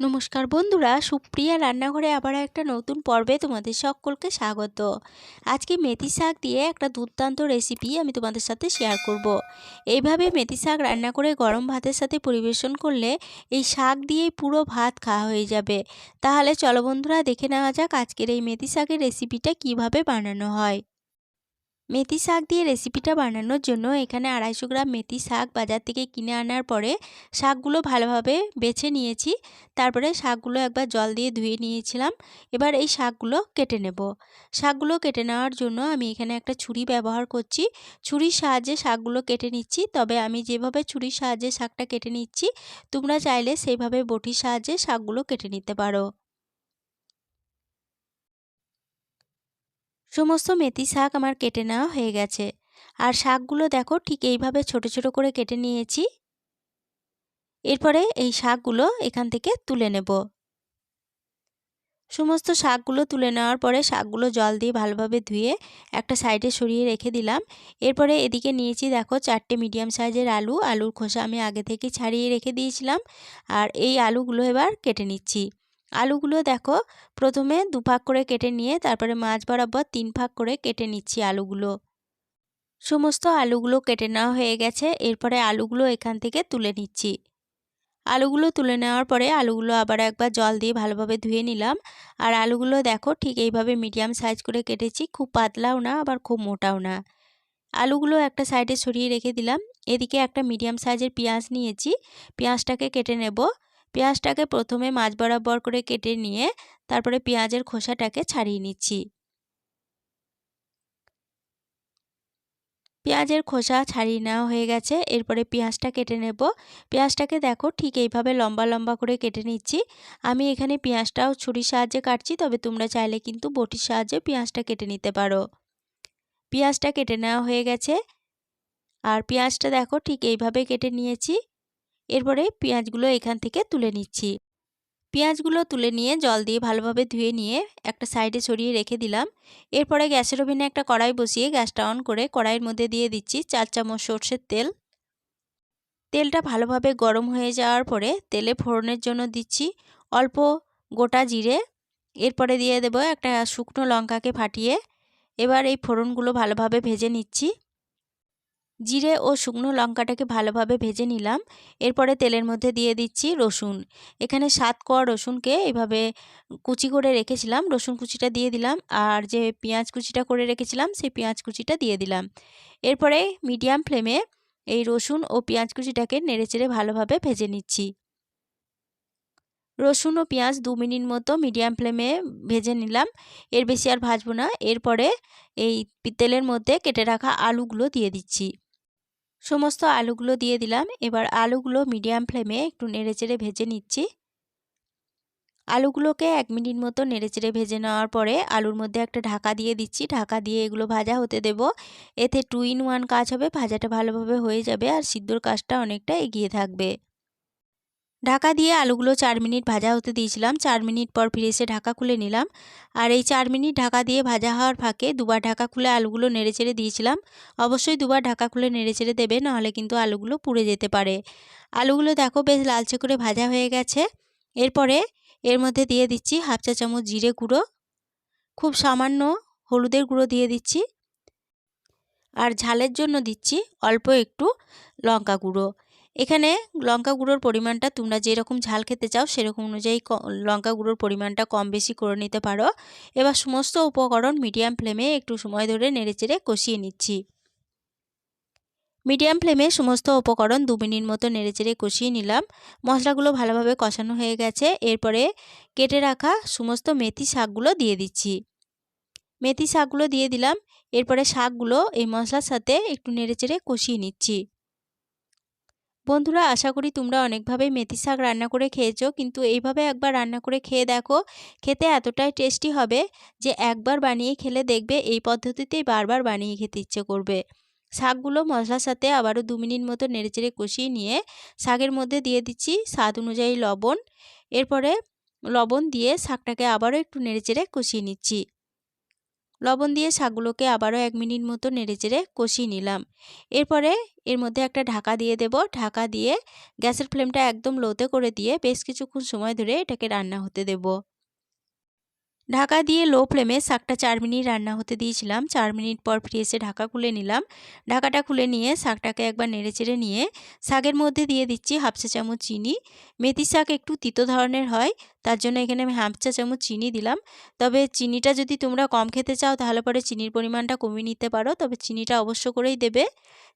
নমস্কার বন্ধুরা, সুপ্রিয়া রান্নাঘরে আবার একটা নতুন পর্বে তোমাদের সকলকে স্বাগত। আজকে মেথি শাক দিয়ে একটা দুর্দান্ত রেসিপি আমি তোমাদের সাথে শেয়ার করব। এইভাবে মেথি শাক রান্না করে গরম ভাতের সাথে পরিবেশন করলে এই শাক দিয়েই পুরো ভাত খাওয়া হয়ে যাবে। তাহলে চলো বন্ধুরা, দেখে নেওয়া যাক আজকের এই মেথি শাকের রেসিপিটা কীভাবে বানানো হয়। মেথি শাক দিয়ে রেসিপিটা বানানোর জন্য এখানে আড়াইশো গ্রাম মেথি শাক বাজার থেকে কিনে আনার পরে শাকগুলো ভালোভাবে বেছে নিয়েছি। তারপরে শাকগুলো একবার জল দিয়ে ধুয়ে নিয়েছিলাম। এবার এই শাকগুলো কেটে নেব। শাকগুলো কেটে নেওয়ার জন্য আমি এখানে একটা ছুরি ব্যবহার করছি। ছুরির সাহায্যে শাকগুলো কেটে নিচ্ছি। তবে আমি যেভাবে ছুরির সাহায্যে শাকটা কেটে নিচ্ছি, তোমরা চাইলে সেইভাবে বটির সাহায্যে শাকগুলো কেটে নিতে পারো। সমস্ত মেথি শাক আমার কেটে নেওয়া হয়ে গেছে। আর শাকগুলো দেখো ঠিক এইভাবে ছোট ছোট করে কেটে নিয়েছি। এরপরে এই শাকগুলো এখান থেকে তুলে নেব। সমস্ত শাকগুলো তুলে নেওয়ার পরে শাকগুলো জল দিয়ে ভালোভাবে ধুয়ে একটা সাইডে সরিয়ে রেখে দিলাম। এরপরে এদিকে নিয়েছি দেখো চারটে মিডিয়াম সাইজের আলু। আলুর খোসা আমি আগে থেকে ছাড়িয়ে রেখে দিয়েছিলাম। আর এই আলুগুলো এবার কেটে নিচ্ছি। আলুগুলো দেখো, প্রথমে দু ভাগ করে কেটে নিয়ে তারপরে মাছ বরাবর তিন ভাগ করে কেটে নিচ্ছি আলুগুলো। সমস্ত আলুগুলো কেটে নেওয়া হয়ে গেছে, এরপরে আলুগুলো এখান থেকে তুলে নিচ্ছি। আলুগুলো তুলে নেওয়ার পরে আলুগুলো আবার একবার জল দিয়ে ভালোভাবে ধুয়ে নিলাম। আর আলুগুলো দেখো, ঠিক এইভাবে মিডিয়াম সাইজ করে কেটেছি, খুব পাতলাও না, আবার খুব মোটাও না। আলুগুলো একটা সাইডে সরিয়ে রেখে দিলাম। এদিকে একটা মিডিয়াম সাইজের পেঁয়াজ নিয়েছি, পেঁয়াজটাকে কেটে নেব। পেঁয়াজটাকে প্রথমে মাছ বরাবর করে কেটে নিয়ে তারপরে পেঁয়াজের খোসাটাকে ছাড়িয়ে নিচ্ছি। পেঁয়াজের খোসা ছাড়িয়ে নেওয়া হয়ে গেছে, এরপরে পেঁয়াজটা কেটে নেব। পেঁয়াজটাকে দেখো ঠিক এইভাবে লম্বা লম্বা করে কেটে নিচ্ছি। আমি এখানে পেঁয়াজটাও ছুরির সাহায্যে কাটছি, তবে তোমরা চাইলে কিন্তু বটির সাহায্যে পেঁয়াজটা কেটে নিতে পারো। পেঁয়াজটা কেটে নেওয়া হয়ে গেছে। আর পেঁয়াজটা দেখো ঠিক এইভাবে কেটে নিয়েছি। এরপরে পেঁয়াজগুলো এখান থেকে তুলে নিচ্ছি। পেঁয়াজগুলো তুলে নিয়ে জল দিয়ে ভালোভাবে ধুয়ে নিয়ে একটা সাইডে সরিয়ে রেখে দিলাম। এরপরে গ্যাসের ওভেনে একটা কড়াই বসিয়ে গ্যাসটা অন করে কড়াইয়ের মধ্যে দিয়ে দিচ্ছি চার চামচ সর্ষের তেল। তেলটা ভালোভাবে গরম হয়ে যাওয়ার পরে তেলে ফোড়নের জন্য দিচ্ছি অল্প গোটা জিরে। এরপরে দিয়ে দেব একটা শুকনো লঙ্কাকে ফাটিয়ে। এবার এই ফোড়নগুলো ভালোভাবে ভেজে নিচ্ছি। জিরে ও শুকনো লঙ্কাটাকে ভালোভাবে ভেজে নিলাম। এরপরে তেলের মধ্যে দিয়ে দিচ্ছি রসুন। এখানে সাত কোয়া রসুনকে এভাবে কুচি করে রেখেছিলাম। রসুন কুচিটা দিয়ে দিলাম আর যে পেঁয়াজ কুচিটা করে রেখেছিলাম, সেই পেঁয়াজ কুচিটা দিয়ে দিলাম। এরপরে মিডিয়াম ফ্লেমে এই রসুন ও পেঁয়াজ কুচিটাকে নেড়েচেড়ে ভালোভাবে ভেজে নিচ্ছি। রসুন ও পেঁয়াজ দু মিনিট মতো মিডিয়াম ফ্লেমে ভেজে নিলাম। এর বেশি আর ভাজবো না। এরপরে এই তেলের মধ্যে কেটে রাখা আলুগুলো দিয়ে দিচ্ছি। সমস্ত আলুগুলো দিয়ে দিলাম। এবার আলুগুলো মিডিয়াম ফ্লেমে একটু নেড়েচেড়ে ভেজে নিচ্ছি। আলুগুলোকে এক মিনিট মতো নেড়েচেড়ে ভেজে নেওয়ার পরে আলুর মধ্যে একটা ঢাকা দিয়ে দিচ্ছি। ঢাকা দিয়ে এগুলো ভাজা হতে দেব। এতে টু ইন ওয়ান কাজ হবে, ভাজাটা ভালোভাবে হয়ে যাবে আর সিদ্ধর কাজটা অনেকটা এগিয়ে থাকবে। ঢাকা দিয়ে আলুগুলো চার মিনিট ভাজা হতে দিয়েছিলাম। চার মিনিট পর ফিরে এসে ঢাকা খুলে নিলাম। আর এই চার মিনিট ঢাকা দিয়ে ভাজা হওয়ার ফাঁকে দুবার ঢাকা খুলে আলুগুলো নেড়ে চেড়ে দিয়েছিলাম। অবশ্যই দুবার ঢাকা খুলে নেড়ে চেড়ে দেবে, নাহলে কিন্তু আলুগুলো পুড়ে যেতে পারে। আলুগুলো দেখো বেশ লালচে করে ভাজা হয়ে গেছে। এরপরে এর মধ্যে দিয়ে দিচ্ছি হাফ চা চামচ জিরে গুঁড়ো। খুব সামান্য হলুদের গুঁড়ো দিয়ে দিচ্ছি। আর ঝালের জন্য দিচ্ছি অল্প একটু লঙ্কা গুঁড়ো। এখানে লঙ্কা গুঁড়োর পরিমাণটা তোমরা যেরকম ঝাল খেতে চাও সেরকম অনুযায়ী লঙ্কা গুঁড়োর পরিমাণটা কম বেশি করে নিতে পারো। এবার সমস্ত উপকরণ মিডিয়াম ফ্লেমে একটু সময় ধরে নেড়েচেড়ে কষিয়ে নিচ্ছি। মিডিয়াম ফ্লেমে সমস্ত উপকরণ দু মিনিট মতো নেড়েচেড়ে কষিয়ে নিলাম। মশলাগুলো ভালোভাবে কষানো হয়ে গেছে। এরপরে কেটে রাখা সমস্ত মেথি শাকগুলো দিয়ে দিচ্ছি। মেথি শাকগুলো দিয়ে দিলাম। এরপরে শাকগুলো এই মশলার সাথে একটু নেড়েচেড়ে কষিয়ে নিচ্ছি। বন্ধুরা, আশা করি তোমরা অনেকভাবেই মেথি শাক রান্না করে খেয়েছো। কিন্তু এইভাবে একবার রান্না করে খেয়ে দেখো, খেতে এতটাই টেস্টি হবে যে একবার বানিয়ে খেলে দেখবে এই পদ্ধতিতেই বারবার বানিয়ে খেতে ইচ্ছে করবে। শাকগুলো মশলার সাথে আবারও দু মিনিট মতো নেড়েচেড়ে কষিয়ে নিয়ে শাকের মধ্যে দিয়ে দিচ্ছি স্বাদ অনুযায়ী লবণ। এরপরে লবণ দিয়ে শাকটাকে আবারও একটু নেড়েচেড়ে কষিয়ে নিচ্ছি। লবণ দিয়ে শাকগুলোকে আবারও এক মিনিট মতো নেড়েচেড়ে কষিয়ে নিলাম। এরপরে এর মধ্যে একটা ঢাকা দিয়ে দেব। ঢাকা দিয়ে গ্যাসের ফ্লেমটা একদম লোতে করে দিয়ে বেশ কিছুক্ষণ সময় ধরে এটাকে রান্না হতে দেব। ঢাকা দিয়ে লো ফ্লেমে শাকটা চার মিনিট রান্না হতে দিয়েছিলাম। চার মিনিট পর ফিরে এসে ঢাকা খুলে নিলাম। ঢাকাটা খুলে নিয়ে শাকটাকে একবার নেড়েচেড়ে নিয়ে শাকের মধ্যে দিয়ে দিচ্ছি হাফ চা চামচ চিনি। মেথি শাক একটু তিতো ধরনের হয়, তার জন্য এখানে আমি হাফ চা চামচ চিনি দিলাম। তবে চিনিটা যদি তোমরা কম খেতে চাও, তাহলে পরে চিনির পরিমাণটা কমিয়ে নিতে পারো, তবে চিনিটা অবশ্য করেই দেবে।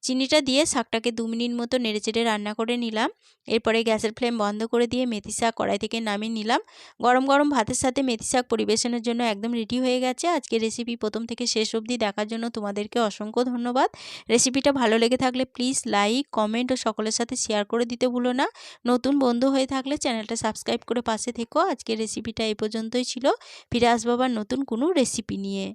চিনিটা দিয়ে শাকটাকে দু মিনিট মতো নেড়েচেড়ে রান্না করে নিলাম। এরপরে গ্যাসের ফ্লেম বন্ধ করে দিয়ে মেথি শাক কড়াই থেকে নামিয়ে নিলাম। গরম গরম ভাতের সাথে মেথি শাক পরিবেশনের জন্য একদম রেডি হয়ে গেছে। আজকে রেসিপি প্রথম থেকে শেষ অবধি দেখার জন্য তোমাদেরকে অসংখ্য ধন্যবাদ। রেসিপিটা ভালো লেগে থাকলে প্লিজ লাইক কমেন্ট ও সকলের সাথে শেয়ার করে দিতে ভুলো না। নতুন বন্ধু হয়ে থাকলে চ্যানেলটা সাবস্ক্রাইব করে পাশে থেকো। আজকে রেসিপিটা এই পর্যন্তই ছিল। ফিরে আসব আবার নতুন কোনো রেসিপি নিয়ে।